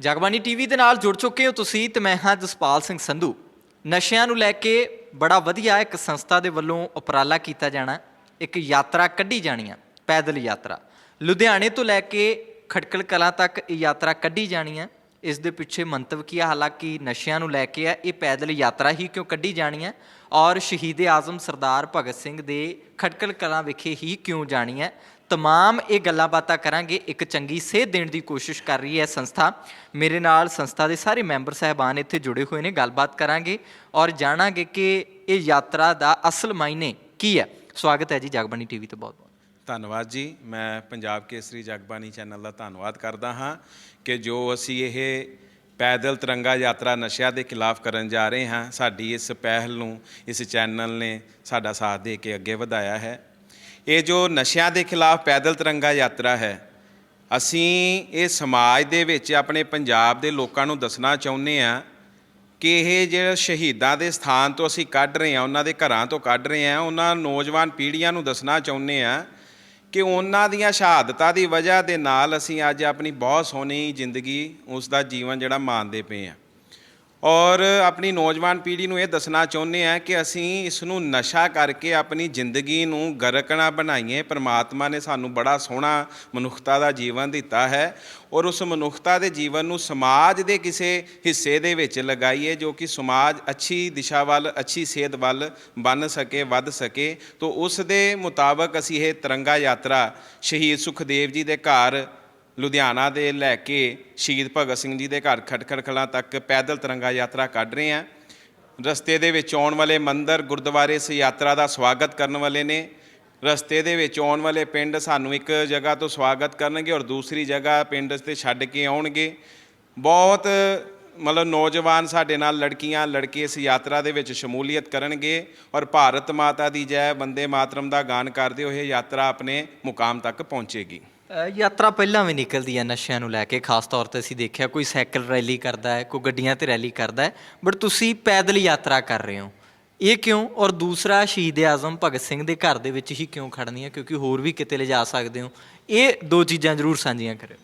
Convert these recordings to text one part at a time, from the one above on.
Jagbani TV ਦੇ ਨਾਲ ਜੁੜ ਚੁੱਕੇ ਹੋ ਤੁਸੀਂ ਤੇ ਮੈਂ ਹਾਂ ਜਸਪਾਲ ਸਿੰਘ ਸੰਧੂ। ਨਸ਼ਿਆਂ ਨੂੰ ਲੈ ਕੇ ਬੜਾ ਵਧੀਆ ਇੱਕ ਸੰਸਥਾ ਦੇ ਵੱਲੋਂ ਉਪਰਾਲਾ ਕੀਤਾ ਜਾਣਾ, ਇੱਕ ਯਾਤਰਾ ਕੱਢੀ ਜਾਣੀ ਆ, ਪੈਦਲ ਯਾਤਰਾ। ਲੁਧਿਆਣੇ ਤੋਂ ਲੈ ਕੇ ਖਟਕਲ ਕਲਾਂ ਤੱਕ ਇਹ ਯਾਤਰਾ ਕੱਢੀ ਜਾਣੀ ਆ। ਇਸ ਦੇ ਪਿੱਛੇ ਮੰਤਵ ਕੀ ਆ? ਹਾਲਾਂਕਿ ਨਸ਼ਿਆਂ ਨੂੰ ਲੈ ਕੇ ਆ, ਇਹ ਪੈਦਲ ਯਾਤਰਾ ਹੀ ਕਿਉਂ ਕੱਢੀ ਜਾਣੀ ਹੈ? ਔਰ ਸ਼ਹੀਦ ਆਜ਼ਮ ਸਰਦਾਰ ਭਗਤ ਸਿੰਘ ਦੇ ਖਟਕਲ ਕਲਾਂ ਵਿਖੇ ਹੀ ਕਿਉਂ ਜਾਣੀ ਹੈ? ਤਮਾਮ ਇਹ ਗੱਲਾਂ ਬਾਤਾਂ ਕਰਾਂਗੇ। ਇੱਕ ਚੰਗੀ ਸੇਧ ਦੇਣ ਦੀ ਕੋਸ਼ਿਸ਼ ਕਰ ਰਹੀ ਹੈ ਸੰਸਥਾ। ਮੇਰੇ ਨਾਲ ਸੰਸਥਾ ਦੇ ਸਾਰੇ ਮੈਂਬਰ ਸਹਿਬਾਨ ਇੱਥੇ ਜੁੜੇ ਹੋਏ ਨੇ। ਗੱਲਬਾਤ ਕਰਾਂਗੇ ਔਰ ਜਾਣਾਂਗੇ ਕਿ ਇਹ ਯਾਤਰਾ ਦਾ ਅਸਲ ਮਾਇਨੇ ਕੀ ਹੈ। ਸਵਾਗਤ ਹੈ ਜੀ ਜਗਬਾਣੀ ਟੀਵੀ ਤੇ ਬਹੁਤ ਬਹੁਤ। ਧੰਨਵਾਦ ਜੀ। ਮੈਂ ਪੰਜਾਬ ਕੇਸਰੀ ਜਗਬਾਣੀ ਚੈਨਲ ਦਾ ਧੰਨਵਾਦ ਕਰਦਾ ਹਾਂ ਕਿ ਜੋ ਅਸੀਂ ਇਹ ਪੈਦਲ ਤਿਰੰਗਾ ਯਾਤਰਾ ਨਸ਼ਿਆਂ ਦੇ ਖਿਲਾਫ ਕਰਨ ਜਾ ਰਹੇ ਹਾਂ, ਸਾਡੀ ਇਸ ਪਹਿਲ ਨੂੰ, ਇਸ ਚੈਨਲ ਨੇ ਸਾਡਾ ਸਾਥ ਦੇ ਕੇ ਅੱਗੇ ਵਧਾਇਆ ਹੈ। ਇਹ ਜੋ ਨਸ਼ਿਆਂ ਦੇ ਖਿਲਾਫ ਪੈਦਲ ਤਿਰੰਗਾ ਯਾਤਰਾ ਹੈ, ਅਸੀਂ ਇਹ ਸਮਾਜ ਦੇ ਵਿੱਚ, ਆਪਣੇ ਪੰਜਾਬ ਦੇ ਲੋਕਾਂ ਨੂੰ ਦੱਸਣਾ ਚਾਹੁੰਦੇ ਹਾਂ ਕਿ ਇਹ ਜਿਹੜਾ ਸ਼ਹੀਦਾਂ ਦੇ ਸਥਾਨ ਤੋਂ ਅਸੀਂ ਕੱਢ ਰਹੇ ਹਾਂ, ਉਹਨਾਂ ਦੇ ਘਰਾਂ ਤੋਂ ਕੱਢ ਰਹੇ ਹਾਂ, ਉਹਨਾਂ ਨੌਜਵਾਨ ਪੀੜ੍ਹੀਆਂ ਨੂੰ ਦੱਸਣਾ ਚਾਹੁੰਦੇ ਹਾਂ ਕਿ ਉਹਨਾਂ ਦੀਆਂ ਸ਼ਹਾਦਤਾਂ ਦੀ ਵਜ੍ਹਾ ਦੇ ਨਾਲ ਅਸੀਂ ਅੱਜ ਆਪਣੀ ਬਹੁਤ ਸੋਹਣੀ ਜ਼ਿੰਦਗੀ ਉਸ ਦਾ ਜੀਵਨ ਜਿਹੜਾ ਮਾਣਦੇ ਪਏ ਹਾਂ। ਔਰ ਆਪਣੀ ਨੌਜਵਾਨ ਪੀੜ੍ਹੀ ਨੂੰ ਇਹ ਦੱਸਣਾ ਚਾਹੁੰਦੇ ਹਾਂ ਕਿ ਅਸੀਂ ਇਸ ਨੂੰ ਨਸ਼ਾ ਕਰਕੇ ਆਪਣੀ ਜ਼ਿੰਦਗੀ ਨੂੰ ਗਰਕਣਾ ਬਣਾਈਏ। ਪ੍ਰਮਾਤਮਾ ਨੇ ਸਾਨੂੰ ਬੜਾ ਸੋਹਣਾ ਮਨੁੱਖਤਾ ਦਾ ਜੀਵਨ ਦਿੱਤਾ ਹੈ ਔਰ ਉਸ ਮਨੁੱਖਤਾ ਦੇ ਜੀਵਨ ਨੂੰ ਸਮਾਜ ਦੇ ਕਿਸੇ ਹਿੱਸੇ ਦੇ ਵਿੱਚ ਲਗਾਈਏ ਜੋ ਕਿ ਸਮਾਜ ਅੱਛੀ ਦਿਸ਼ਾ ਵੱਲ, ਅੱਛੀ ਸੇਧ ਵੱਲ ਬਣ ਸਕੇ, ਵੱਧ ਸਕੇ। ਤੋਂ ਉਸ ਦੇ ਮੁਤਾਬਕ ਅਸੀਂ ਇਹ ਤਿਰੰਗਾ ਯਾਤਰਾ ਸ਼ਹੀਦ ਸੁਖਦੇਵ ਜੀ ਦੇ ਘਰ ਲੁਧਿਆਣਾ ਦੇ ਲੈ ਕੇ ਸ਼ਹੀਦ ਭਗਤ ਸਿੰਘ ਜੀ ਦੇ ਘਰ ਖਟਖੜ ਕਲਾਂ ਤੱਕ ਪੈਦਲ ਤਿਰੰਗਾ ਯਾਤਰਾ ਕੱਢ ਰਹੇ ਹਾਂ। ਰਸਤੇ ਦੇ ਵਿੱਚ ਆਉਣ ਵਾਲੇ ਮੰਦਰ, ਗੁਰਦੁਆਰੇ ਇਸ ਯਾਤਰਾ ਦਾ ਸਵਾਗਤ ਕਰਨ ਵਾਲੇ ਨੇ। ਰਸਤੇ ਦੇ ਵਿੱਚ ਆਉਣ ਵਾਲੇ ਪਿੰਡ ਸਾਨੂੰ ਇੱਕ ਜਗ੍ਹਾ ਤੋਂ ਸਵਾਗਤ ਕਰਨਗੇ ਔਰ ਦੂਸਰੀ ਜਗ੍ਹਾ ਪਿੰਡ ਤੇ ਛੱਡ ਕੇ ਆਉਣਗੇ। ਬਹੁਤ ਮਤਲਬ ਨੌਜਵਾਨ ਸਾਡੇ ਨਾਲ ਲੜਕੀਆਂ, ਲੜਕੇ ਇਸ ਯਾਤਰਾ ਦੇ ਵਿੱਚ ਸ਼ਮੂਲੀਅਤ ਕਰਨਗੇ ਔਰ ਭਾਰਤ ਮਾਤਾ ਦੀ ਜੈ ਬੰਦੇ ਮਾਤਰਮ ਦਾ ਗਾਨ ਕਰਦੇ ਹੋਏ ਯਾਤਰਾ ਆਪਣੇ ਮੁਕਾਮ ਤੱਕ ਪਹੁੰਚੇਗੀ। ਯਾਤਰਾ ਪਹਿਲਾਂ ਵੀ ਨਿਕਲਦੀ ਹੈ ਨਸ਼ਿਆਂ ਨੂੰ ਲੈ ਕੇ, ਖਾਸ ਤੌਰ ਤੇ ਅਸੀਂ ਦੇਖਿਆ ਕੋਈ ਸਾਈਕਲ ਰੈਲੀ ਕਰਦਾ ਹੈ, ਕੋਈ ਗੱਡੀਆਂ ਤੇ ਰੈਲੀ ਕਰਦਾ ਹੈ ਬਟ ਤੁਸੀਂ ਪੈਦਲ ਯਾਤਰਾ ਕਰ ਰਹੇ ਹੋ। ਇਹ ਕਿਉਂ? ਔਰ ਦੂਸਰਾ, ਸ਼ਹੀਦ ਆਜ਼ਮ ਭਗਤ ਸਿੰਘ ਦੇ ਘਰ ਦੇ ਵਿੱਚ ਹੀ ਕਿਉਂ ਖੜਨੀ ਹੈ ਕਿਉਂਕਿ ਹੋਰ ਵੀ ਕਿਤੇ ਲਿਜਾ ਸਕਦੇ ਹੋ। ਇਹ ਦੋ ਚੀਜ਼ਾਂ ਜ਼ਰੂਰ ਸਾਂਝੀਆਂ ਕਰਿਓ।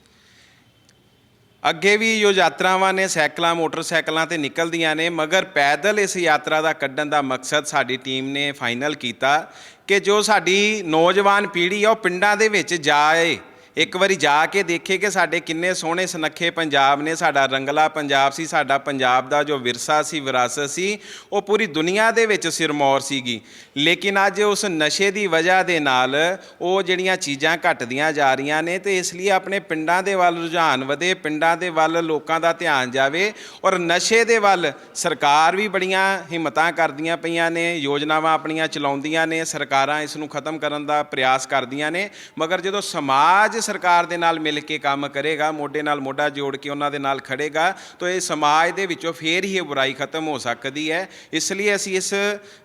ਅੱਗੇ ਵੀ ਜੋ ਯਾਤਰਾਵਾਂ ਨੇ, ਸਾਈਕਲਾਂ, ਮੋਟਰਸਾਈਕਲਾਂ ਤੇ ਨਿਕਲਦੀਆਂ ਨੇ, ਮਗਰ ਪੈਦਲ ਇਸ ਯਾਤਰਾ ਦਾ ਕੱਢਣ ਦਾ ਮਕਸਦ ਸਾਡੀ ਟੀਮ ਨੇ ਫਾਈਨਲ ਕੀਤਾ ਕਿ ਜੋ ਸਾਡੀ ਨੌਜਵਾਨ ਪੀੜ੍ਹੀ ਆ, ਉਹ ਪਿੰਡਾਂ ਦੇ ਵਿੱਚ ਜਾਏ। ਇੱਕ ਵਾਰੀ ਜਾ ਕੇ ਦੇਖੇ ਕਿ ਸਾਡੇ ਕਿੰਨੇ ਸੋਹਣੇ ਸੁਨੱਖੇ ਪੰਜਾਬ ਨੇ, ਸਾਡਾ ਰੰਗਲਾ ਪੰਜਾਬ ਸੀ, ਸਾਡਾ ਪੰਜਾਬ ਦਾ ਜੋ ਵਿਰਸਾ ਸੀ, ਵਿਰਾਸਤ ਸੀ, ਉਹ ਪੂਰੀ ਦੁਨੀਆ ਦੇ ਵਿੱਚ ਸਿਰਮੌਰ ਸੀਗੀ। ਲੇਕਿਨ ਅੱਜ ਉਸ ਨਸ਼ੇ ਦੀ ਵਜ੍ਹਾ ਦੇ ਨਾਲ ਉਹ ਜਿਹੜੀਆਂ ਚੀਜ਼ਾਂ ਘਟਦੀਆਂ ਜਾ ਰਹੀਆਂ ਨੇ ਤੇ ਇਸ ਲਈ ਆਪਣੇ ਪਿੰਡਾਂ ਦੇ ਵੱਲ ਰੁਝਾਨ ਵਧੇ, ਪਿੰਡਾਂ ਦੇ ਵੱਲ ਲੋਕਾਂ ਦਾ ਧਿਆਨ ਜਾਵੇ ਔਰ ਨਸ਼ੇ ਦੇ ਵੱਲ ਸਰਕਾਰ ਵੀ ਬੜੀਆਂ ਹਿੰਮਤਾਂ ਕਰਦੀਆਂ ਪਈਆਂ ਨੇ, ਯੋਜਨਾਵਾਂ ਆਪਣੀਆਂ ਚਲਾਉਂਦੀਆਂ ਨੇ, ਸਰਕਾਰਾਂ ਇਸ ਨੂੰ ਖਤਮ ਕਰਨ ਦਾ ਪ੍ਰਯਾਸ ਕਰਦੀਆਂ ਨੇ। ਮਗਰ ਜਦੋਂ ਸਮਾਜ ਸਰਕਾਰ ਦੇ ਨਾਲ ਮਿਲ ਕੇ ਕੰਮ ਕਰੇਗਾ, ਮੋਢੇ ਨਾਲ ਮੋਢਾ ਜੋੜ ਕੇ ਉਹਨਾਂ ਦੇ ਨਾਲ ਖੜੇਗਾ, ਤਾਂ ਇਹ ਸਮਾਜ ਦੇ ਵਿੱਚੋਂ ਫੇਰ ਹੀ ਇਹ ਬੁਰਾਈ ਖਤਮ ਹੋ ਸਕਦੀ ਹੈ। ਇਸ ਲਈ ਅਸੀਂ ਇਸ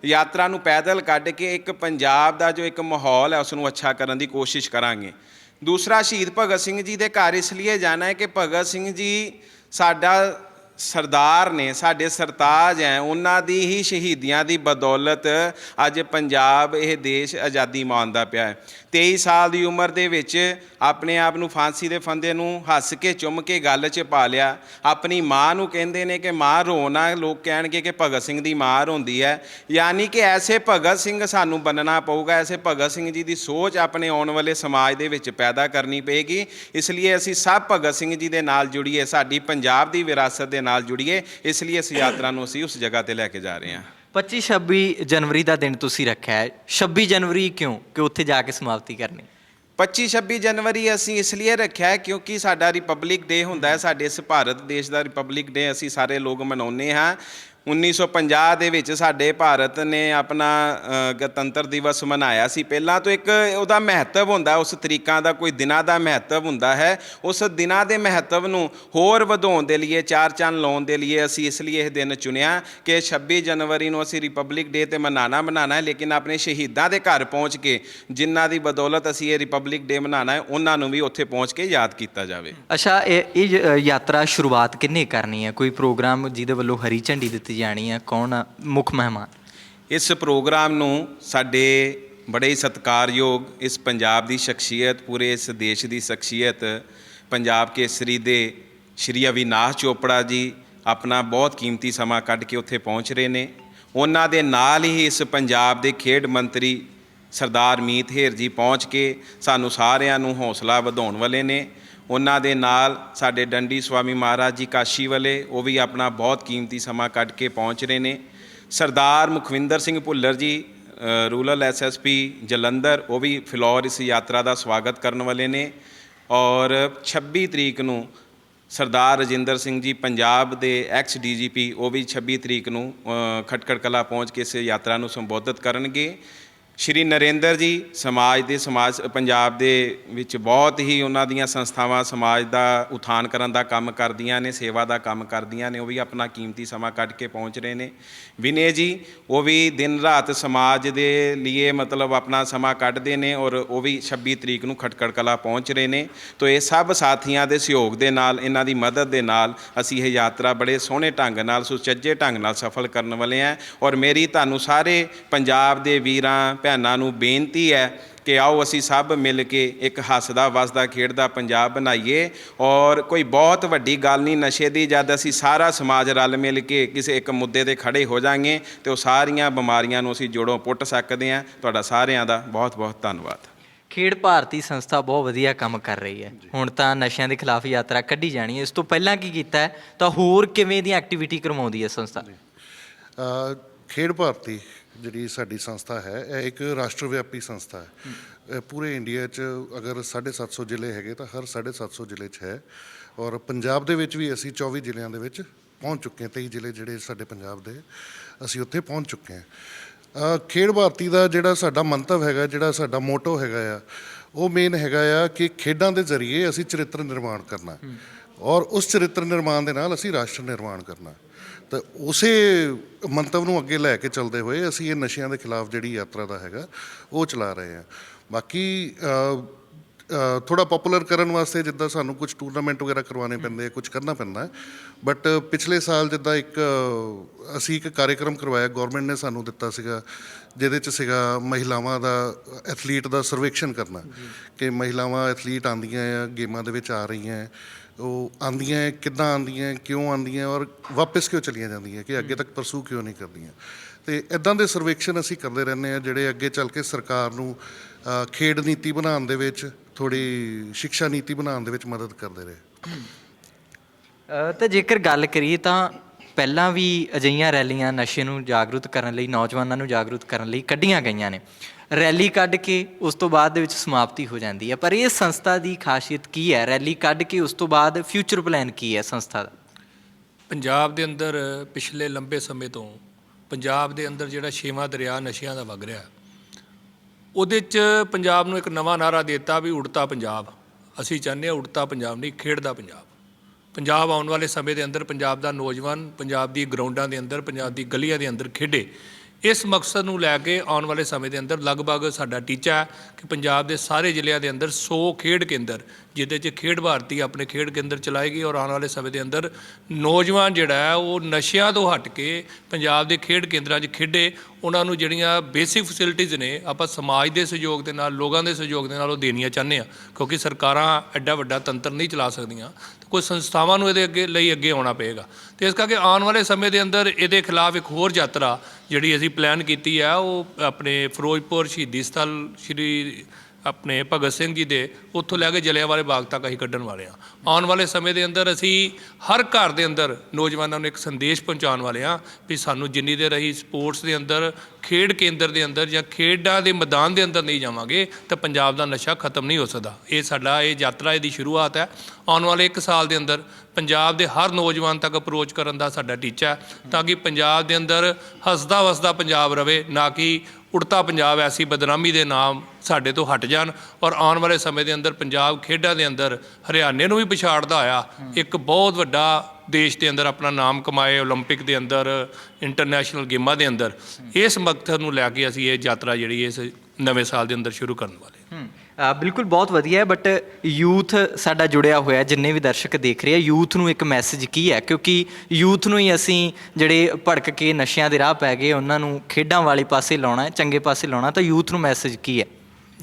ਯਾਤਰਾ ਨੂੰ ਪੈਦਲ ਕੱਢ ਕੇ ਇੱਕ ਪੰਜਾਬ ਦਾ ਜੋ ਇੱਕ ਮਾਹੌਲ ਹੈ, ਉਸ ਨੂੰ ਅੱਛਾ ਕਰਨ ਦੀ ਕੋਸ਼ਿਸ਼ ਕਰਾਂਗੇ। ਦੂਸਰਾ, ਸ਼ਹੀਦ ਭਗਤ ਸਿੰਘ ਜੀ ਦੇ ਘਰ, ਇਸ ਲਈ ਜਾਣਾ ਹੈ ਕਿ ਭਗਤ ਸਿੰਘ ਜੀ ਸਾਡਾ ਸਰਦਾਰ ਨੇ, ਸਾਡੇ ਸਰਤਾਜ ਹੈ ਉਹਨਾਂ ਦੀ ਹੀ ਸ਼ਹੀਦੀਆਂ ਦੀ ਬਦੌਲਤ ਅੱਜ ਪੰਜਾਬ, ਇਹ ਦੇਸ਼ ਆਜ਼ਾਦੀ ਮਾਣਦਾ ਪਿਆ ਹੈ। 23 ਸਾਲ ਦੀ ਉਮਰ ਦੇ ਵਿੱਚ ਆਪਣੇ ਆਪ ਨੂੰ ਫਾਂਸੀ ਦੇ ਫੰਦੇ ਨੂੰ ਹੱਸ ਕੇ, ਚੁੰਮ ਕੇ ਗੱਲ 'ਚ ਪਾ ਲਿਆ। ਆਪਣੀ ਮਾਂ ਨੂੰ ਕਹਿੰਦੇ ਨੇ ਕਿ, ਮਾਂ ਰੋਣਾ ਲੋਕ ਕਹਿਣਗੇ ਕਿ ਭਗਤ ਸਿੰਘ ਦੀ ਮਾਂ ਰੋਂਦੀ ਹੈ। ਯਾਨੀ ਕਿ ਐਸੇ ਭਗਤ ਸਿੰਘ ਸਾਨੂੰ ਬੰਨਣਾ ਪਊਗਾ, ਐਸੇ ਭਗਤ ਸਿੰਘ ਜੀ ਦੀ ਸੋਚ ਆਪਣੇ ਆਉਣ ਵਾਲੇ ਸਮਾਜ ਦੇ ਵਿੱਚ ਪੈਦਾ ਕਰਨੀ ਪਏਗੀ। ਇਸ ਲਈ ਅਸੀਂ ਸਭ ਭਗਤ ਸਿੰਘ ਜੀ ਦੇ ਨਾਲ ਜੁੜੀਏ। ਸਾਡੀ ਪੰਜਾਬ ਦੀ ਵਿਰਾਸਤ ਦੇ ਨਾਲ ਜੁੜੀਏ ਇਸ ਲਈ ਇਸ ਯਾਤਰਾ ਨੂੰ ਅਸੀਂ ਉਸ ਜਗ੍ਹਾ ਤੇ ਲੈ ਕੇ ਜਾ ਰਹੇ ਹਾਂ। 25 26 ਜਨਵਰੀ ਦਾ ਦਿਨ ਤੁਸੀਂ ਰੱਖਿਆ ਹੈ। 26 ਜਨਵਰੀ ਕਿਉਂ? ਕਿ ਉੱਥੇ ਜਾ ਕੇ ਸਮਾਪਤੀ ਕਰਨੀ। 25 26 ਜਨਵਰੀ ਅਸੀਂ ਇਸ ਲਈ ਰੱਖਿਆ ਹੈ ਕਿਉਂਕਿ ਸਾਡਾ ਰਿਪਬਲਿਕ ਡੇ ਹੁੰਦਾ ਹੈ ਸਾਡੇ ਇਸ ਭਾਰਤ ਦੇਸ਼ ਦਾ ਰਿਪਬਲਿਕ ਡੇ ਅਸੀਂ ਸਾਰੇ ਲੋਕ ਮਨਾਉਂਦੇ ਹਾਂ। 1950 ਦੇ ਵਿੱਚ ਸਾਡੇ ਭਾਰਤ ਨੇ ਆਪਣਾ ਗਣਤੰਤਰ ਦਿਵਸ ਮਨਾਇਆ ਸੀ। ਪਹਿਲਾਂ ਤੋਂ ਇੱਕ ਉਹਦਾ ਮਹੱਤਵ ਹੁੰਦਾ, ਉਸ ਤਰੀਕਾਂ ਦਾ ਕੋਈ ਦਿਨਾਂ ਦਾ ਮਹੱਤਵ ਹੁੰਦਾ ਹੈ। ਉਸ ਦਿਨਾਂ ਦੇ ਮਹੱਤਵ ਨੂੰ ਹੋਰ ਵਧਾਉਣ ਦੇ ਲਈ, ਚਾਰ ਚੰਨ ਲਾਉਣ ਦੇ ਲਈ ਅਸੀਂ ਇਸ ਲਈ ਇਹ ਦਿਨ ਚੁਣਿਆ ਕਿ 26 ਜਨਵਰੀ ਨੂੰ ਅਸੀਂ ਰਿਪਬਲਿਕ ਡੇ ਤੇ ਮਨਾਣਾ ਮਨਾਣਾ ਹੈ। ਲੇਕਿਨ ਆਪਣੇ ਸ਼ਹੀਦਾਂ ਦੇ ਘਰ ਪਹੁੰਚ ਕੇ, ਜਿਨ੍ਹਾਂ ਦੀ ਬਦੌਲਤ ਅਸੀਂ ਇਹ ਰਿਪਬਲਿਕ ਡੇ ਮਨਾਣਾ ਹੈ, ਉਹਨਾਂ ਨੂੰ ਵੀ ਉੱਥੇ ਪਹੁੰਚ ਕੇ ਯਾਦ ਕੀਤਾ ਜਾਵੇ। ਅੱਛਾ, ਇਹ ਇਹ ਯਾਤਰਾ ਸ਼ੁਰੂਆਤ ਕਿੰਨੇ ਕਰਨੀ ਹੈ? ਕੋਈ ਪ੍ਰੋਗਰਾਮ ਜਿਹਦੇ ਵੱਲੋਂ ਹਰੀ ਝੰਡੀ ਦਿੱਤੀ ਜਾਣੀ ਹੈ, ਕੌਣ ਆ? ਮੁੱਖ ਮਹਿਮਾਨ। ਇਸ ਪ੍ਰੋਗਰਾਮ ਨੂੰ ਸਾਡੇ ਬੜੇ ਹੀ ਸਤਿਕਾਰਯੋਗ ਇਸ ਪੰਜਾਬ ਦੀ ਸ਼ਖਸੀਅਤ, ਪੂਰੇ ਇਸ ਦੇਸ਼ ਦੀ ਸ਼ਖਸੀਅਤ, ਪੰਜਾਬ ਕੇਸਰੀ ਦੇ ਸ਼੍ਰੀ ਅਵਿਨਾਸ਼ ਚੋਪੜਾ ਜੀ ਆਪਣਾ ਬਹੁਤ ਕੀਮਤੀ ਸਮਾਂ ਕੱਢ ਕੇ ਉੱਥੇ ਪਹੁੰਚ ਰਹੇ ਨੇ। ਉਹਨਾਂ ਦੇ ਨਾਲ ਹੀ ਇਸ ਪੰਜਾਬ ਦੇ ਖੇਡ ਮੰਤਰੀ ਸਰਦਾਰ ਮੀਤ ਹੇਰ ਜੀ ਪਹੁੰਚ ਕੇ ਸਾਨੂੰ ਸਾਰਿਆਂ ਨੂੰ ਹੌਸਲਾ ਵਧਾਉਣ ਵਾਲੇ ਨੇ। ਉਹਨਾਂ ਦੇ ਨਾਲ ਸਾਡੇ ਡੰਡੀ ਸਵਾਮੀ ਮਹਾਰਾਜ ਜੀ ਕਾਸ਼ੀ ਵਾਲੇ ਉਹ ਵੀ ਆਪਣਾ ਬਹੁਤ ਕੀਮਤੀ ਸਮਾਂ ਕੱਢ ਕੇ ਪਹੁੰਚ ਰਹੇ ਨੇ। ਸਰਦਾਰ ਮੁਖਵਿੰਦਰ ਸਿੰਘ ਭੁੱਲਰ ਜੀ ਅ, ਰੂਰਲ ਐਸਐਸਪੀ ਜਲੰਧਰ ਉਹ ਵੀ ਫਿਲੌਰ ਇਸ ਯਾਤਰਾ ਦਾ ਸਵਾਗਤ ਕਰਨ ਵਾਲੇ ਨੇ। ਔਰ 26 ਤਰੀਕ ਨੂੰ ਸਰਦਾਰ ਰਜਿੰਦਰ ਸਿੰਘ ਜੀ ਪੰਜਾਬ ਦੇ ਐਕਸ ਡੀਜੀਪੀ ਉਹ ਵੀ 26 ਤਰੀਕ ਨੂੰ ਖਟਕੜ ਕਲਾ ਪਹੁੰਚ ਕੇ ਇਸ ਯਾਤਰਾ ਨੂੰ ਸੰਬੋਧਿਤ ਕਰਨਗੇ। ਸ਼੍ਰੀ ਨਰਿੰਦਰ ਜੀ ਸਮਾਜ ਦੇ, ਸਮਾਜ, ਪੰਜਾਬ ਦੇ ਵਿੱਚ ਬਹੁਤ ਹੀ ਉਹਨਾਂ ਦੀਆਂ ਸੰਸਥਾਵਾਂ ਸਮਾਜ ਦਾ ਉਥਾਨ ਕਰਨ ਦਾ ਕੰਮ ਕਰਦੀਆਂ ਨੇ, ਸੇਵਾ ਦਾ ਕੰਮ ਕਰਦੀਆਂ ਨੇ, ਉਹ ਵੀ ਆਪਣਾ ਕੀਮਤੀ ਸਮਾਂ ਕੱਢ ਕੇ ਪਹੁੰਚ ਰਹੇ ਨੇ। ਵਿਨੇ ਜੀ, ਉਹ ਵੀ ਦਿਨ ਰਾਤ ਸਮਾਜ ਦੇ ਲਈ ਮਤਲਬ ਆਪਣਾ ਸਮਾਂ ਕੱਢਦੇ ਨੇ ਔਰ ਉਹ ਵੀ 26 ਤਰੀਕ ਨੂੰ ਖਟਕੜ ਕਲਾ ਪਹੁੰਚ ਰਹੇ ਨੇ। ਤੋ ਇਹ ਸਭ ਸਾਥੀਆਂ ਦੇ ਸਹਿਯੋਗ ਦੇ ਨਾਲ, ਇਹਨਾਂ ਦੀ ਮਦਦ ਦੇ ਨਾਲ ਅਸੀਂ ਇਹ ਯਾਤਰਾ ਬੜੇ ਸੋਹਣੇ ਢੰਗ ਨਾਲ, ਸੁਚੱਜੇ ਢੰਗ ਨਾਲ ਸਫਲ ਕਰਨ ਵਾਲੇ ਹਾਂ। ਔਰ ਮੇਰੀ ਤੁਹਾਨੂੰ ਸਾਰੇ ਪੰਜਾਬ ਦੇ ਵੀਰਾਂ ਭੈਣਾਂ ਨੂੰ ਬੇਨਤੀ ਹੈ ਕਿ ਆਓ ਅਸੀਂ ਸਭ ਮਿਲ ਕੇ ਇੱਕ ਹੱਸਦਾ ਵਸਦਾ ਖੇਡਦਾ ਪੰਜਾਬ ਬਣਾਈਏ। ਔਰ ਕੋਈ ਬਹੁਤ ਵੱਡੀ ਗੱਲ ਨਹੀਂ ਨਸ਼ੇ ਦੀ ਜਦ ਅਸੀਂ ਸਾਰਾ ਸਮਾਜ ਰਲ ਮਿਲ ਕੇ ਕਿਸੇ ਇੱਕ ਮੁੱਦੇ ਤੇ ਖੜੇ ਹੋ ਜਾਾਂਗੇ ਤੇ ਉਹ ਸਾਰੀਆਂ ਬਿਮਾਰੀਆਂ ਨੂੰ ਅਸੀਂ ਜੋੜੋਂ ਪੁੱਟ ਸਕਦੇ ਹਾਂ। ਤੁਹਾਡਾ ਸਾਰਿਆਂ ਦਾ ਬਹੁਤ ਬਹੁਤ ਧੰਨਵਾਦ। ਖੇਡ ਭਾਰਤੀ ਸੰਸਥਾ ਬਹੁਤ ਵਧੀਆ ਕੰਮ ਕਰ ਰਹੀ ਹੈ। ਹੁਣ ਤਾਂ ਨਸ਼ਿਆਂ ਦੇ ਖਿਲਾਫ ਯਾਤਰਾ ਕੱਢੀ ਜਾਣੀ ਹੈ। ਇਸ ਤੋਂ ਪਹਿਲਾਂ ਕੀ ਕੀਤਾ ਤਾਂ ਹੋਰ ਕਿਵੇਂ ਦੀ ਐਕਟੀਵਿਟੀ ਕਰਵਾਉਂਦੀ ਹੈ ਸੰਸਥਾ? ਅ, ਖੇਡ ਭਾਰਤੀ ਜਿਹੜੀ ਸਾਡੀ ਸੰਸਥਾ ਹੈ ਇਹ ਇੱਕ ਰਾਸ਼ਟਰ ਵਿਆਪੀ ਸੰਸਥਾ ਹੈ। ਪੂਰੇ ਇੰਡੀਆ 'ਚ ਅਗਰ 750 ਜ਼ਿਲ੍ਹੇ ਹੈਗੇ ਤਾਂ ਹਰ 750 ਜ਼ਿਲ੍ਹੇ 'ਚ ਹੈ। ਔਰ ਪੰਜਾਬ ਦੇ ਵਿੱਚ ਵੀ ਅਸੀਂ 24 ਜ਼ਿਲ੍ਹਿਆਂ ਦੇ ਵਿੱਚ ਪਹੁੰਚ ਚੁੱਕੇ ਹਾਂ। 23 ਜ਼ਿਲ੍ਹੇ ਜਿਹੜੇ ਸਾਡੇ ਪੰਜਾਬ ਦੇ ਅਸੀਂ ਉੱਥੇ ਪਹੁੰਚ ਚੁੱਕੇ ਹਾਂ। ਖੇਡ ਭਾਰਤੀ ਦਾ ਜਿਹੜਾ ਸਾਡਾ ਮੰਤਵ ਹੈਗਾ ਜਿਹੜਾ ਸਾਡਾ ਮੋਟੋ ਹੈਗਾ ਆ ਉਹ ਮੇਨ ਹੈਗਾ ਆ ਕਿ ਖੇਡਾਂ ਦੇ ਜ਼ਰੀਏ ਅਸੀਂ ਚਰਿੱਤਰ ਨਿਰਮਾਣ ਕਰਨਾ। ਔਰ ਉਸ ਚਰਿੱਤਰ ਨਿਰਮਾਣ ਦੇ ਨਾਲ ਅਸੀਂ ਰਾਸ਼ਟਰ ਨਿਰਮਾਣ ਕਰਨਾ। ਤਾਂ ਉਸੇ ਮੰਤਵ ਨੂੰ ਅੱਗੇ ਲੈ ਕੇ ਚੱਲਦੇ ਹੋਏ ਅਸੀਂ ਇਹ ਨਸ਼ਿਆਂ ਦੇ ਖਿਲਾਫ ਜਿਹੜੀ ਯਾਤਰਾ ਦਾ ਹੈਗਾ ਉਹ ਚਲਾ ਰਹੇ ਹਾਂ। ਬਾਕੀ ਥੋੜਾ ਪਪੂਲਰ ਕਰਨ ਵਾਸਤੇ ਜਿੱਦਾਂ ਸਾਨੂੰ ਕੁਝ ਟੂਰਨਾਮੈਂਟ ਵਗੈਰਾ ਕਰਵਾਉਣੇ ਪੈਂਦੇ ਆ ਕੁਝ ਕਰਨਾ ਪੈਂਦਾ ਬਟ ਪਿਛਲੇ ਸਾਲ ਜਿੱਦਾਂ ਇੱਕ ਅਸੀਂ ਇੱਕ ਕਾਰਜਕ੍ਰਮ ਕਰਵਾਇਆ ਗਵਰਨਮੈਂਟ ਨੇ ਸਾਨੂੰ ਦਿੱਤਾ ਸੀਗਾ ਜਿਹਦੇ ਚ ਸੀਗਾ ਮਹਿਲਾਵਾਂ ਦਾ ਐਥਲੀਟ ਦਾ ਸਰਵੇਖਣ ਕਰਨਾ। ਕਿ ਮਹਿਲਾਵਾਂ ਐਥਲੀਟ ਆਂਦੀਆਂ ਆ ਗੇਮਾਂ ਦੇ ਵਿੱਚ ਆ ਰਹੀਆਂ ਉਹ ਆਂਦੀਆਂ ਕਿੱਦਾਂ ਆਂਦੀਆਂ ਕਿਉਂ ਆਂਦੀਆਂ ਔਰ ਵਾਪਸ ਕਿਉਂ ਚਲੀਆਂ ਜਾਂਦੀਆਂ ਕਿ ਅੱਗੇ ਤੱਕ ਪਰਸੂ ਕਿਉਂ ਨਹੀਂ ਕਰਦੀਆਂ। ਤੇ ਇਦਾਂ ਦੇ ਸਰਵੇਖਣ ਅਸੀਂ ਕਰਦੇ ਰਹਿੰਦੇ ਆ ਜਿਹੜੇ ਅੱਗੇ ਚੱਲ ਕੇ ਸਰਕਾਰ ਨੂੰ ਖੇਡ ਨੀਤੀ ਬਣਾਉਣ ਦੇ ਵਿੱਚ ਥੋੜੀ ਸਿੱਖਿਆ ਨੀਤੀ ਬਣਾਉਣ ਦੇ ਵਿੱਚ ਮਦਦ ਕਰਦੇ ਰਹੇ। ਤਾਂ ਜੇਕਰ ਗੱਲ ਕਰੀਏ ਤਾਂ ਪਹਿਲਾਂ ਵੀ ਅਜਿਹੀਆਂ ਰੈਲੀਆਂ ਨਸ਼ੇ ਨੂੰ ਜਾਗਰੂਕ ਕਰਨ ਲਈ, ਨੌਜਵਾਨਾਂ ਨੂੰ ਜਾਗਰੂਕ ਕਰਨ ਲਈ ਕੱਢੀਆਂ ਗਈਆਂ ਨੇ। ਰੈਲੀ ਕੱਢ ਕੇ ਉਸ ਤੋਂ ਬਾਅਦ ਦੇ ਵਿੱਚ ਸਮਾਪਤੀ ਹੋ ਜਾਂਦੀ ਹੈ। ਪਰ ਇਹ ਸੰਸਥਾ ਦੀ ਖਾਸੀਅਤ ਕੀ ਹੈ? ਰੈਲੀ ਕੱਢ ਕੇ ਉਸ ਤੋਂ ਬਾਅਦ ਫਿਊਚਰ ਪਲਾਨ ਕੀ ਹੈ ਸੰਸਥਾ ਦਾ? ਪੰਜਾਬ ਦੇ ਅੰਦਰ ਪਿਛਲੇ ਲੰਬੇ ਸਮੇਂ ਤੋਂ ਪੰਜਾਬ ਦੇ ਅੰਦਰ ਜਿਹੜਾ ਛੇਵਾਂ ਦਰਿਆ ਨਸ਼ਿਆਂ ਦਾ ਵਗ ਰਿਹਾ, ਉਹਦੇ 'ਚ ਪੰਜਾਬ ਨੂੰ ਇੱਕ ਨਵਾਂ ਨਾਰਾ ਦਿੱਤਾ ਵੀ ਉੜਤਾ ਪੰਜਾਬ। ਅਸੀਂ ਚਾਹੁੰਦੇ ਹਾਂ ਉੜਤਾ ਪੰਜਾਬ ਨਹੀਂ ਖੇਡਦਾ ਪੰਜਾਬ। ਪੰਜਾਬ ਆਉਣ ਵਾਲੇ ਸਮੇਂ ਦੇ ਅੰਦਰ ਪੰਜਾਬ ਦਾ ਨੌਜਵਾਨ, ਪੰਜਾਬ ਦੀ ਗਰਾਊਂਡਾਂ ਦੇ ਅੰਦਰ, ਪੰਜਾਬ ਦੀ ਗਲੀਆਂ ਦੇ ਅੰਦਰ ਖੇਡੇ। ਇਸ ਮਕਸਦ ਨੂੰ ਲੈ ਕੇ ਆਉਣ ਵਾਲੇ ਸਮੇਂ ਦੇ ਅੰਦਰ ਲਗਭਗ ਸਾਡਾ ਟੀਚਾ ਹੈ ਕਿ ਪੰਜਾਬ ਦੇ ਸਾਰੇ ਜ਼ਿਲ੍ਹਿਆਂ ਦੇ ਅੰਦਰ 100 ਖੇਡ ਕੇਂਦਰ ਜਿਹਦੇ 'ਚ ਖੇਡ ਭਾਰਤੀ ਆਪਣੇ ਖੇਡ ਕੇਂਦਰ ਚਲਾਏਗੀ ਔਰ ਆਉਣ ਵਾਲੇ ਸਮੇਂ ਦੇ ਅੰਦਰ ਨੌਜਵਾਨ ਜਿਹੜਾ ਹੈ ਉਹ ਨਸ਼ਿਆਂ ਤੋਂ ਹਟ ਕੇ ਪੰਜਾਬ ਦੇ ਖੇਡ ਕੇਂਦਰਾਂ 'ਚ ਖੇਡੇ। ਉਹਨਾਂ ਨੂੰ ਜਿਹੜੀਆਂ ਬੇਸਿਕ ਫੈਸਿਲਿਟੀਆਂ ਨੇ, ਆਪਾਂ ਸਮਾਜ ਦੇ ਸਹਿਯੋਗ ਦੇ ਨਾਲ, ਲੋਕਾਂ ਦੇ ਸਹਿਯੋਗ ਦੇ ਨਾਲ ਉਹ ਦੇਣੀਆਂ ਚਾਹੁੰਦੇ ਆ। ਕਿਉਂਕਿ ਸਰਕਾਰਾਂ ਐਡਾ ਵੱਡਾ ਤੰਤਰ ਨਹੀਂ ਚਲਾ ਸਕਦੀਆਂ। ਕੋਈ ਸੰਸਥਾਵਾਂ ਨੂੰ ਇਹਦੇ ਅੱਗੇ ਲਈ ਅੱਗੇ ਆਉਣਾ ਪਏਗਾ। ਤੇ ਇਸ ਕਰਕੇ ਆਉਣ ਵਾਲੇ ਸਮੇਂ ਦੇ ਅੰਦਰ ਇਹਦੇ ਖਿਲਾਫ ਇੱਕ ਹੋਰ ਯਾਤਰਾ ਜਿਹੜੀ ਅਸੀਂ ਪਲਾਨ ਕੀਤੀ ਹੈ ਉਹ ਆਪਣੇ ਫਿਰੋਜ਼ਪੁਰ ਸ਼ਹੀਦੀ ਸਥਲ, ਸ਼੍ਰੀ ਆਪਣੇ ਭਗਤ ਸਿੰਘ ਜੀ ਦੇ ਉੱਥੋਂ ਲੈ ਕੇ ਜਲਿਆਂਵਾਲੇ ਬਾਗ ਤੱਕ ਅਸੀਂ ਕੱਢਣ ਵਾਲੇ ਆ ਆਉਣ ਵਾਲੇ ਸਮੇਂ ਦੇ ਅੰਦਰ ਅਸੀਂ ਹਰ ਘਰ ਦੇ ਅੰਦਰ ਨੌਜਵਾਨਾਂ ਨੂੰ ਇੱਕ ਸੰਦੇਸ਼ ਪਹੁੰਚਾਉਣ ਵਾਲੇ ਆ ਵੀ ਸਾਨੂੰ ਜਿੰਨੀ ਦੇਰ ਅਸੀਂ ਸਪੋਰਟਸ ਦੇ ਅੰਦਰ, ਖੇਡ ਕੇਂਦਰ ਦੇ ਅੰਦਰ ਜਾਂ ਖੇਡਾਂ ਦੇ ਮੈਦਾਨ ਦੇ ਅੰਦਰ ਨਹੀਂ ਜਾਵਾਂਗੇ, ਤਾਂ ਪੰਜਾਬ ਦਾ ਨਸ਼ਾ ਖਤਮ ਨਹੀਂ ਹੋ ਸਕਦਾ। ਇਹ ਸਾਡਾ ਇਹ ਯਾਤਰਾ, ਇਹਦੀ ਸ਼ੁਰੂਆਤ ਹੈ। ਆਉਣ ਵਾਲੇ 1 ਸਾਲ ਦੇ ਅੰਦਰ ਪੰਜਾਬ ਦੇ ਹਰ ਨੌਜਵਾਨ ਤੱਕ ਅਪਰੋਚ ਕਰਨ ਦਾ ਸਾਡਾ ਟੀਚਾ ਤਾਂ ਕਿ ਪੰਜਾਬ ਦੇ ਅੰਦਰ ਹੱਸਦਾ ਵਸਦਾ ਪੰਜਾਬ ਰਵੇ, ਨਾ ਕਿ ਉੜਤਾ ਪੰਜਾਬ ਐਸੀ ਬਦਨਾਮੀ ਦੇ ਨਾਮ ਸਾਡੇ ਤੋਂ ਹਟ ਜਾਣ ਔਰ ਆਉਣ ਵਾਲੇ ਸਮੇਂ ਦੇ ਅੰਦਰ ਪੰਜਾਬ ਖੇਡਾਂ ਦੇ ਅੰਦਰ ਹਰਿਆਣੇ ਨੂੰ ਵੀ ਪਛਾੜਦਾ ਹੋਇਆ ਇੱਕ ਬਹੁਤ ਵੱਡਾ ਦੇਸ਼ ਦੇ ਅੰਦਰ ਆਪਣਾ ਨਾਮ ਕਮਾਏ 올림픽 ਦੇ ਅੰਦਰ ਇੰਟਰਨੈਸ਼ਨਲ ਗੇਮਾਂ ਦੇ ਅੰਦਰ ਇਸ ਮਕਸਦ ਨੂੰ ਲੈ ਕੇ ਅਸੀਂ ਇਹ ਯਾਤਰਾ ਜਿਹੜੀ ਇਸ ਨਵੇਂ ਸਾਲ ਦੇ ਅੰਦਰ ਸ਼ੁਰੂ ਕਰਨ ਵਾਲੇ ਹੂੰ ਅ, ਬਿਲਕੁਲ ਬਹੁਤ ਵਧੀਆ ਹੈ ਬਟ ਯੂਥ ਸਾਡਾ ਜੁੜਿਆ ਹੋਇਆ ਹੈ, ਜਿੰਨੇ ਵੀ ਦਰਸ਼ਕ ਦੇਖ ਰਹੇ ਆ ਯੂਥ ਨੂੰ ਇੱਕ ਮੈਸੇਜ ਕੀ ਹੈ ਕਿਉਂਕਿ ਯੂਥ ਨੂੰ ਹੀ ਅਸੀਂ ਜਿਹੜੇ ਭੜਕ ਕੇ ਨਸ਼ਿਆਂ ਦੇ ਰਾਹ ਪੈ ਗਏ ਉਹਨਾਂ ਨੂੰ ਖੇਡਾਂ ਵਾਲੇ ਪਾਸੇ ਲਾਉਣਾ ਹੈ ਚੰਗੇ ਪਾਸੇ ਲਾਉਣਾ ਤਾਂ ਯੂਥ ਨੂੰ ਮੈਸੇਜ ਕੀ ਹੈ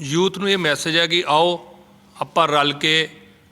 ਯੂਥ ਨੂੰ ਇਹ ਮੈਸੇਜ ਹੈ ਕਿ ਆਓ ਆਪਾਂ ਰਲ ਕੇ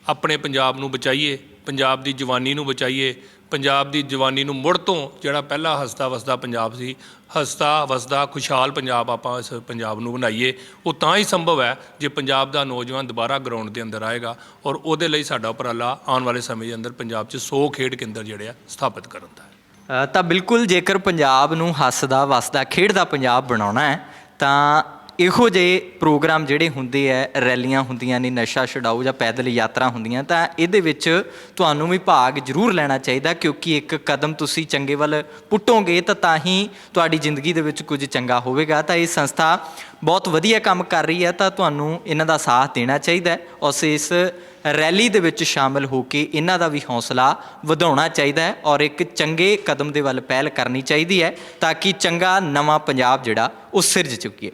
ਆਪਣੇ ਪੰਜਾਬ ਨੂੰ ਬਚਾਈਏ, ਪੰਜਾਬ ਦੀ ਜਵਾਨੀ ਨੂੰ ਬਚਾਈਏ, ਪੰਜਾਬ ਦੀ ਜਵਾਨੀ ਨੂੰ ਮੁੜ ਤੋਂ ਜਿਹੜਾ ਪਹਿਲਾ ਹਸਦਾ ਵਸਦਾ ਪੰਜਾਬ ਸੀ, ਹਸਦਾ ਵਸਦਾ ਖੁਸ਼ਹਾਲ ਪੰਜਾਬ ਆਪਾਂ ਇਸ ਪੰਜਾਬ ਨੂੰ ਬਣਾਈਏ, ਉਹ ਤਾਂ ਹੀ ਸੰਭਵ ਹੈ ਜੇ ਪੰਜਾਬ ਦਾ ਨੌਜਵਾਨ ਦੁਬਾਰਾ ਗਰਾਊਂਡ ਦੇ ਅੰਦਰ ਆਏਗਾ ਔਰ ਉਹਦੇ ਲਈ ਸਾਡਾ ਉਪਰਾਲਾ ਆਉਣ ਵਾਲੇ ਸਮੇਂ ਦੇ ਅੰਦਰ ਪੰਜਾਬ 'ਚ 100 ਖੇਡ ਕੇਂਦਰ ਜਿਹੜੇ ਆ ਸਥਾਪਿਤ ਕਰਨ ਦਾ ਤਾਂ ਬਿਲਕੁਲ ਜੇਕਰ ਪੰਜਾਬ ਨੂੰ ਹੱਸਦਾ ਵਸਦਾ, ਖੇਡਦਾ ਪੰਜਾਬ ਬਣਾਉਣਾ ਹੈ, ਤਾਂ ਇਹੋ ਜਿਹੇ ਪ੍ਰੋਗਰਾਮ ਜਿਹੜੇ ਹੁੰਦੇ ਆ ਰੈਲੀਆਂ ਹੁੰਦੀਆਂ ਨੇ, ਨਸ਼ਾ ਛਡਾਊ ਜਾਂ ਪੈਦਲ ਯਾਤਰਾ ਹੁੰਦੀਆਂ, ਤਾਂ ਇਹਦੇ ਵਿੱਚ ਤੁਹਾਨੂੰ ਵੀ ਭਾਗ ਜ਼ਰੂਰ ਲੈਣਾ ਚਾਹੀਦਾ, ਕਿਉਂਕਿ ਇੱਕ ਕਦਮ ਤੁਸੀਂ ਚੰਗੇ ਵੱਲ ਪੁੱਟੋਗੇ, ਤਾਂ ਤਾਂ ਹੀ ਤੁਹਾਡੀ ਜ਼ਿੰਦਗੀ ਦੇ ਵਿੱਚ ਕੁਝ ਚੰਗਾ ਹੋਵੇਗਾ। ਤਾਂ ਇਹ ਸੰਸਥਾ ਬਹੁਤ ਵਧੀਆ ਕੰਮ ਕਰ ਰਹੀ ਹੈ ਤਾਂ ਤੁਹਾਨੂੰ ਇਹਨਾਂ ਦਾ ਸਾਥ ਦੇਣਾ ਚਾਹੀਦਾ ਹੈ ਉਸ ਇਸ ਰੈਲੀ ਦੇ ਵਿੱਚ ਸ਼ਾਮਲ ਹੋ ਕੇ ਇਹਨਾਂ ਦਾ ਵੀ ਹੌਸਲਾ ਵਧਾਉਣਾ ਚਾਹੀਦਾ ਹੈ ਔਰ ਇੱਕ ਚੰਗੇ ਕਦਮ ਦੇ ਵੱਲ ਪਹਿਲ ਕਰਨੀ ਚਾਹੀਦੀ ਹੈ ਤਾਂ ਕਿ ਚੰਗਾ ਨਵਾਂ ਪੰਜਾਬ ਜਿਹੜਾ, ਉਹ ਸਿਰਜ ਚੁੱਕੀਏ।